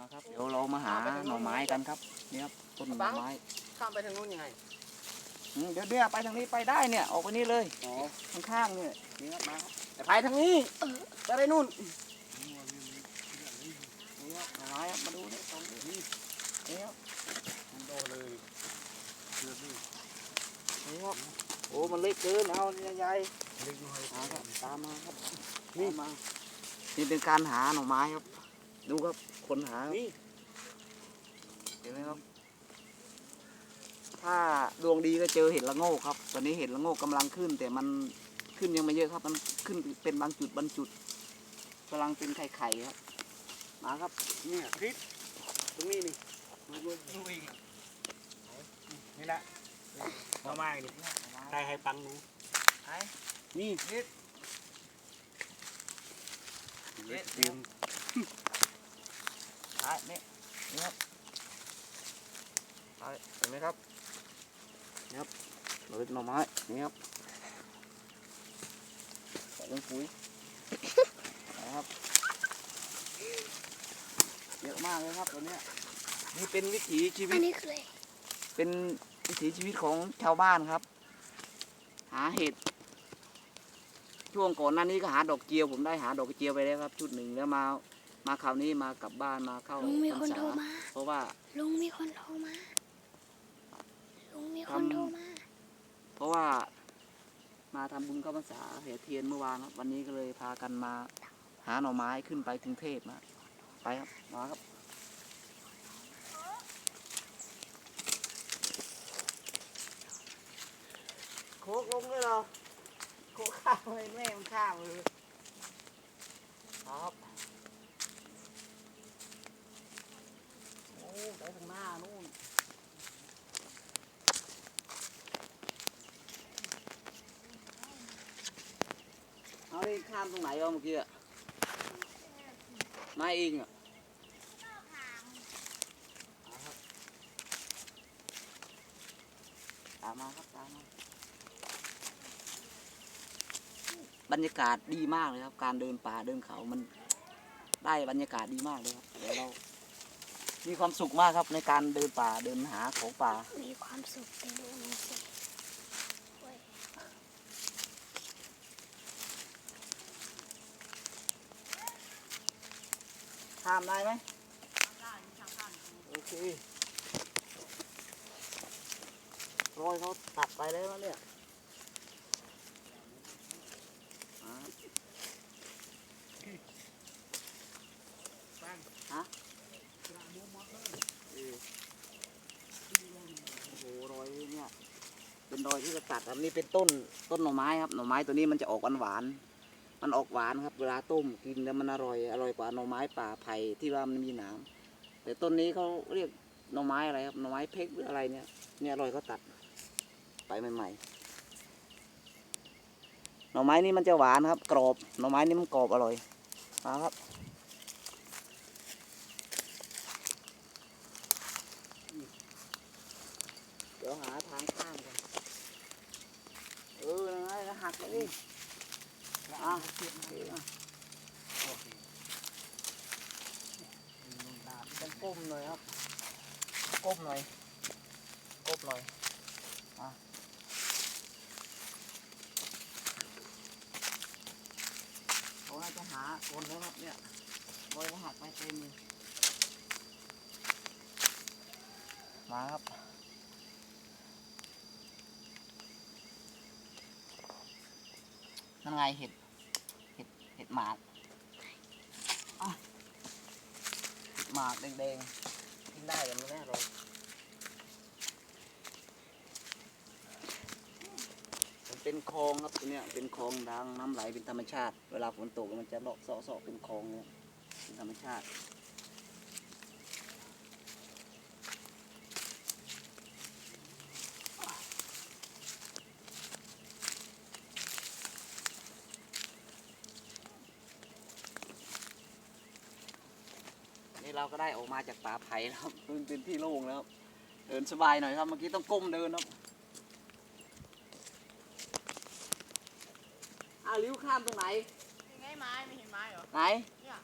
มาครับ เดี๋ยวเรามาหาหน่อไม้กันครับนี่ครับต้นหน่อไม้ข้ามไปทางนู้นยังไงอืมเดี๋ยวเนี่ยไปทางนี้ไปได้เนี่ยออกไปนี่เลยอ๋อข้างๆเนี่ยนี่ครับมาครับแต่ไปทางนี้จะได้นู่นนี่ครับหน่อไม้ครับมาดูนี่ตรงนี้นี่ครับโดเลยเลือดนี่นี่ครับโอ้มันเล็กเกินเอาใหญ่เล็กน้อยๆมาครับตามมาครับนี่มานี่เป็นการหาหน่อไม้ครับ ดูครับ คนหาครับนี่เห็นไหมครับ ถ้าดวงดีก็เจอเห็ดละโงกครับ ตอนนี้เห็ดละโงกกำลังขึ้น แต่มันขึ้นยังไม่เยอะครับ มันขึ้นเป็นบางจุดบางจุดกำลังเป็นไข่ไข่ๆครับ มาครับเนี่ยคริสตรงนี้นี่ดูดูอีกนี่แหละมาไม้นี่ใครให้ปังหนูไอ้นี่นิดเล็กเตรียม ไอ้นี่นี่ครับไอ้เห็นไหมครับนี่ครับเราเป็นหน่อไม้นี่ครับใส่ลงปุ๋ยนะครับเยอะมากเลยครับตัวเนี้ยนี่เป็นวิถีชีวิอัตนนี้คืออะไรเป็นวิถีชีวิตของชาวบ้านครับ หาเห็ดช่วงก่อนหน้านี้ก็หาดอกเจียว ผมได้หาดอกเจียวไปแล้วครับ ชุดหนึ่งแล้วมา มาคราวนี้มากลับบ้านมาเข้าลุงมีคนพรรษาโทรมา เพราะว่าลุงมีคนโทรมาลุงมีคนโทรมา เพราะว่ามาทำบุญเข้าพรรษาเหตุเทียนเมื่อวานครับวันนี้ก็เลยพากันมาหาหน่อไม้ขึ้นไปกรุงเทพมาไปครับมาครับโคกลงเลยเหรอโคกข้าวเลยแม่มันข้าวเลยครับโอ้ไปทางหน้านู่น เอาดิ ข้ามตรงไหนวะเมื่อกี้อะมาเองอะตามมาครับตามมาบรรยากาศดีมากเลยครับ การเดินป่าเดินเขามันได้บรรยากาศดีมากเลยครับเดี๋ยวเรา มีความสุขมากครับในการเดินป่าเดินหาของป่า มีความสุขแต่ดูนี่สิโข้ามได้ไหมโอเครอยเขาตัดไปแล้วนะเนี่ยอ่าปังฮะกระมุมมดเลยเออโอ้โหรอยเนี่ย เป็นรอยที่จะตัดครับนี่เป็นต้นต้นหน่อไม้ครับ หน่อไม้ตัวนี้มันจะออกหวานหวานๆ มันออกหวานครับ เวลาต้มกินแล้วมันอร่อย อร่อยกว่าหน่อไม้ป่าไผ่ที่ว่ามันมีหนามแต่ต้นนี้เขาเรียกหน่อไม้อะไรครับหน่อไม้เพกหรืออะไรเนี่ยเนี่ยอร่อยเขาตัด ไปใหม่ๆหน่อไม้นี่มันจะหวานครับ กรอบหน่อไม้นี่มันกรอบอร่อยมาครับเดี๋ยวหาทางข้ามกันเออนะหักไปดิกระอะเทีย อะเคนุ่นก้มหน่อยครับ ก้มหน่อย ก้มหน่อยอะเขาน่าจะหาคนแล้วครับเนี่ยบอยก็หักไปเต็มเลยมาครับ นั่นไงเห็ด เห็ด เห็ดหมากเห็ดหมากแดงๆ กินได้กันไหมเนี่ยเรามันเป็นคลองครับตัวเนี้ย เป็นคลองดังน้ำไหลเป็นธรรมชาติ เวลาฝนตกมันจะเลาะเสาะๆเป็นคลองเนี่ยเป็นธรรมชาติ เราก็ได้ออกมาจากป่าไผ่แล้วครับเป็นเป็นที่โล่งแล้วครับเดินสบายหน่อยครับเมื่อกี้ต้องก้มเดินครับอ้าวลิ้วข้ามตรงไหนยังไงไม้ไม่เห็นไม้เหรอไหน เนี่ย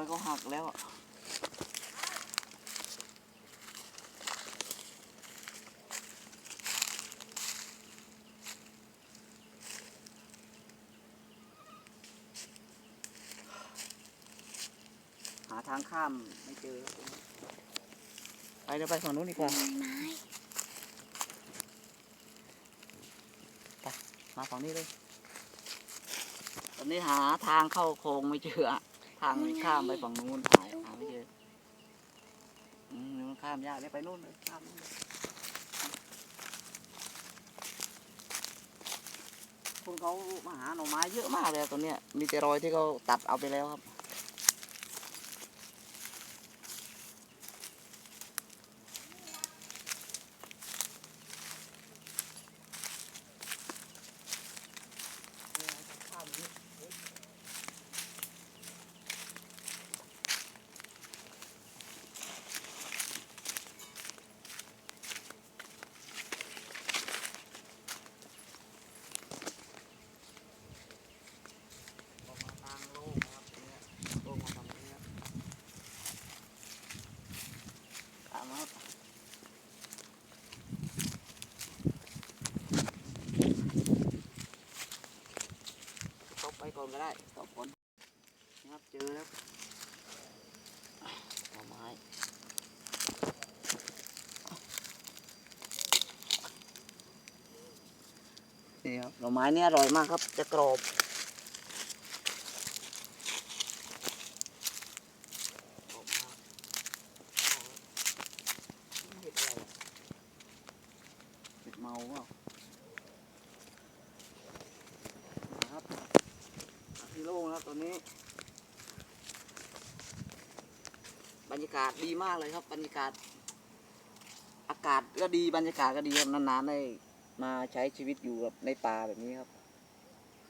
อยเขาหักแล้วอะหาทางข้ามไม่เจอ ไปเดี๋ยวไปฝั่งนู้นดีกว่าไม้ไม้มาฝั่งนี้เลย ตอนนี้หาทางเข้าโค้งไม่เจออะ ทางมันข้ามไปฝั่งนู้นหายหาไม่เจออืมมันข้ามยากเลยไปนู่นเลยข้ามนู่นเลยคนเขามาหาหน่อไม้เยอะมากเลยตัวเนี้ยมีแต่รอยที่เขาตัดเอาไปแล้วครับ ออกมาทางโล่งนะครับเนี่ยโล่งมาฝั่งนี้ครับตามมาครับตบ ไปก่อนก็ได้ตบก่อนนะครับเจอแล้วหน่อไม้นี่ครับหน่อไม้เนี่ยอร่อยมากครับ จะกรอบ ออกมาเห็ดอะไรอะเห็ดเมาเปล่านะครับที่โล่งนะครับตัวนี้ บร รยากาศดีมากเลยครับ บรรยากาศ อากาศก็ดีบรรยากาศก็ดีครับนานๆได้มาใช้ชีวิตอยู่แบบในป่าแบบนี้ครับ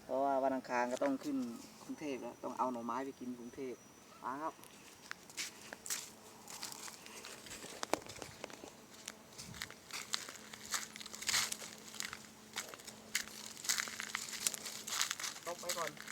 เพราะว่าวันอังคารก็ต้องขึ้นกรุงเทพแล้วต้องเอาหน่อไม้ไปกินกรุงเทพมาครับตบไปก่อน